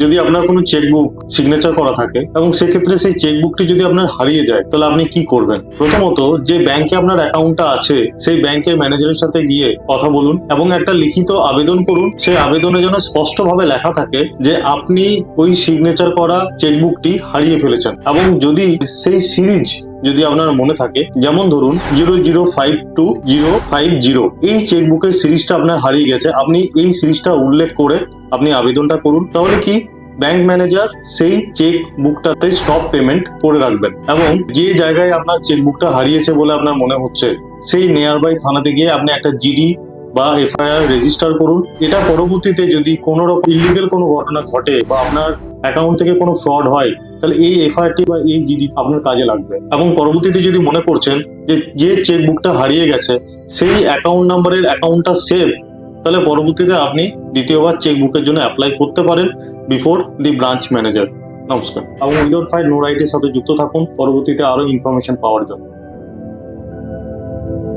যদি আপনার কোনো চেকবুক সিগনেচার করা থাকে এবং সেক্ষেত্রে সেই চেকবুকটি যদি আপনার হারিয়ে যায়, তাহলে আপনি কি করবেন? প্রথমত, যে ব্যাংকে আপনার অ্যাকাউন্টটা আছে, সেই ব্যাংকের ম্যানেজারের সাথে গিয়ে কথা বলুন এবং একটা লিখিত আবেদন করুন। সেই আবেদনে যেন স্পষ্টভাবে লেখা থাকে যে আপনি ওই সিগনেচার করা চেকবুকটি হারিয়ে ফেলেছেন এবং যদি সেই সিরিজ যদি আপনার মনে থাকে, যেমন ধরুন zero zero five two zero five zero, এই চেকবুকের সিরিজটা আপনার হারিয়ে গেছে, আপনি এই সিরিজটা উল্লেখ করে আপনি আবেদনটা করুন, তাহলে কি ব্যাংক ম্যানেজার সেই চেক বুকটাতে স্টপ পেমেন্ট করে রাখবেন। এবং যে জায়গায় আপনার চেক বুকটা হারিয়েছে বলে আপনার মনে হচ্ছে, সেই নিয়ার বাই থানাতে গিয়ে আপনি একটা জিডি বা এফআইআর রেজিস্টার করুন। এটা পরবর্তীতে যদি কোনো রকম ইলিগেল কোনো ঘটনা ঘটে বা আপনার অ্যাকাউন্ট থেকে কোনো ফ্রড হয় তাহলে এই এফআইআরটি বা এই জিডি আপনার কাজে লাগবে। এবং পরবর্তীতে যদি মনে করছেন যে যে চেকবুকটা হারিয়ে গেছে, সেই অ্যাকাউন্ট নাম্বারের অ্যাকাউন্টটা সেভ তাহলে পরবর্তীতে আপনি দ্বিতীয়বার চেকবুকের জন্য অ্যাপ্লাই করতে পারেন বিফোর দি ব্রাঞ্চ ম্যানেজার নমস্কার। এবং উইদাউট ফাইল নো রাইটের সাথে যুক্ত থাকুন। পরবর্তীতে আরও ইনফরমেশন পাওয়ার জন্য।